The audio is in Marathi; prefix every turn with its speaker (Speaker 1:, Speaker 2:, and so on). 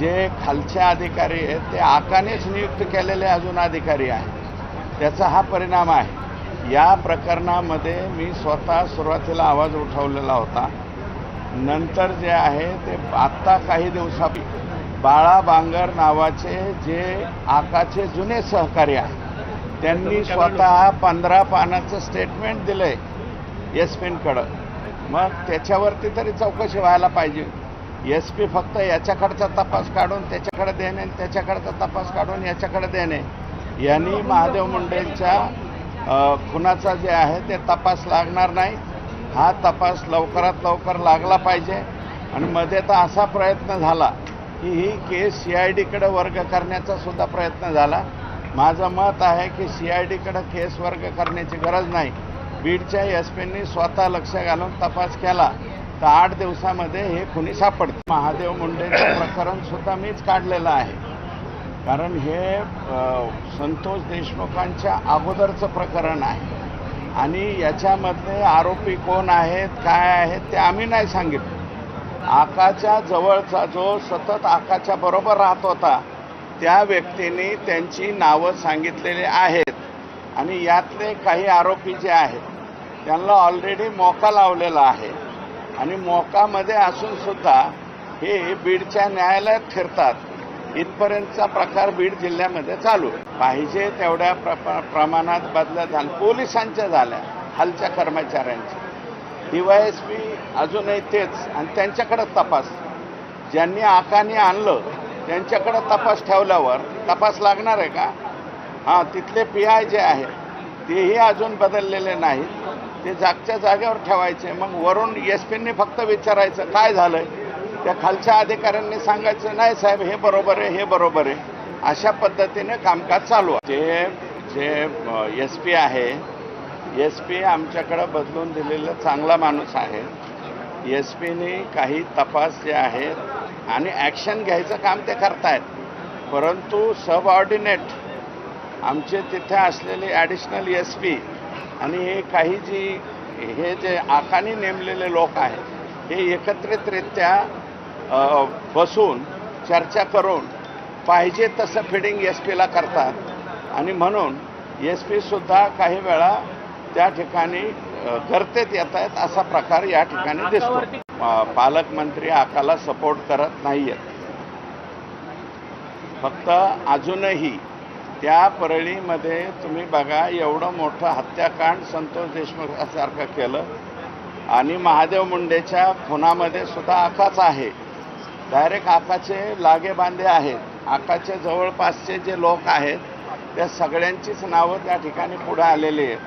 Speaker 1: जे खालचे अधिकारी आहेत ते आकानेच नियुक्त केलेले अजून अधिकारी आहेत. त्याचा हा परिणाम आहे. या प्रकरणामध्ये मी स्वतः सुरुवातीला आवाज उठवलेला होता. नंतर जे आहे ते आत्ता काही दिवसापूर्वी बाळा बांगर नावाचे जे आकाचे जुने सहकारी आहेत त्यांनी स्वतः पंधरा पानाचं स्टेटमेंट दिलंय. एस पींकडं मग त्याच्यावरती तरी चौकशी व्हायला पाहिजे. एस पी फक्त याच्याकडचा तपास काढून त्याच्याकडे देणे आणि त्याच्याकडचा तपास काढून याच्याकडे देणे. यांनी महादेव मुंडेंच्या खुनाचा जे आहे ते तपास लागणार नाही. हा तपास लवकरात लवकर लागला पाहिजे. आणि मध्ये तर असा प्रयत्न झाला की ही केस सी आय डीकडे वर्ग करण्याचा सुद्धा प्रयत्न झाला. माझं मत आहे की सी आय डीकडे केस वर्ग करण्याची गरज नाही. बीडच्या एस पींनी स्वतः लक्ष घालून तपास केला. तर आठ दिवसामध्ये हे खुनी सापडते? महादेव मुंडेचं प्रकरण सुद्धा मीच काढलेलं आहे. कारण हे संतोष देशमुखांच्या अगोदरचं प्रकरण आहे. आणि याच्यामधले आरोपी कोण आहेत काय आहेत ते आम्ही नाही सांगितलं. आकाच्या जवळचा जो सतत आकाच्या बरोबर राहत होता त्या व्यक्तींनी त्यांची नावं सांगितलेली आहेत. आणि यातले काही आरोपी जे आहेत त्यांना ऑलरेडी मोका लावलेला आहे. आणि मोकामध्ये असून सुद्धा हे बीडच्या न्यायालयात फिरतात. इथपर्यंतचा प्रकार बीड जिल्ह्यामध्ये चालू आहे. पाहिजे तेवढ्या प्र प्रमाणात बदल्या झाल्या. पोलिसांच्या झाल्या हालच्या कर्मचाऱ्यांच्या. डीवायएसपी अजूनही तेच आणि त्यांच्याकडे तपास. ज्यांनी आकाने आणलं त्यांच्याकडे तपास ठेवल्यावर तपास लागणार आहे का? हां तिथले पी आय जे आहेत तेही अजून बदललेले नाहीत. ते जागच्या जागेवर ठेवायचे. मग वरून एस पींनी फक्त विचारायचं काय झालंय? त्या खालच्या अधिकाऱ्यांनी सांगायचं नाही साहेब हे बरोबर आहे हे बरोबर आहे. अशा पद्धतीने कामकाज चालू आहे. जे जे एस पी आहे एस पी आमच्याकडं बदलून दिलेलं चांगला माणूस आहे. एस पीने काही तपास जे आहेत आणि ॲक्शन घ्यायचं काम ते करतायत. परंतु सबऑर्डिनेट आमचे तिथे असलेले ॲडिशनल एस पी आणि हे काही जी हे जे आखाने नेमलेले लोक आहेत हे एकत्रितरित्या बसून चर्चा करून पाहिजे तसं फिडिंग एस पीला करतात. आणि म्हणून एस पीसुद्धा काही वेळा त्या ठिकाणी गर्तेत येत आहेत असा प्रकार या ठिकाणी दिसतो. पालकमंत्री आकाला सपोर्ट करत नाही आहेत फक्त अजूनही त्या परळीमध्ये तुम्ही बघा एवढं मोठं हत्याकांड संतोष देशमुखासारखं केलं. आणि महादेव मुंडेच्या खुनामध्ये सुद्धा आकाच आहे. डायरेक्ट आकाचे लागे बांधे आहेत. आकाचे जवळपासचे जे लोक आहेत त्या सगळ्यांचीच नावं त्या ठिकाणी पुढे आलेली आहेत.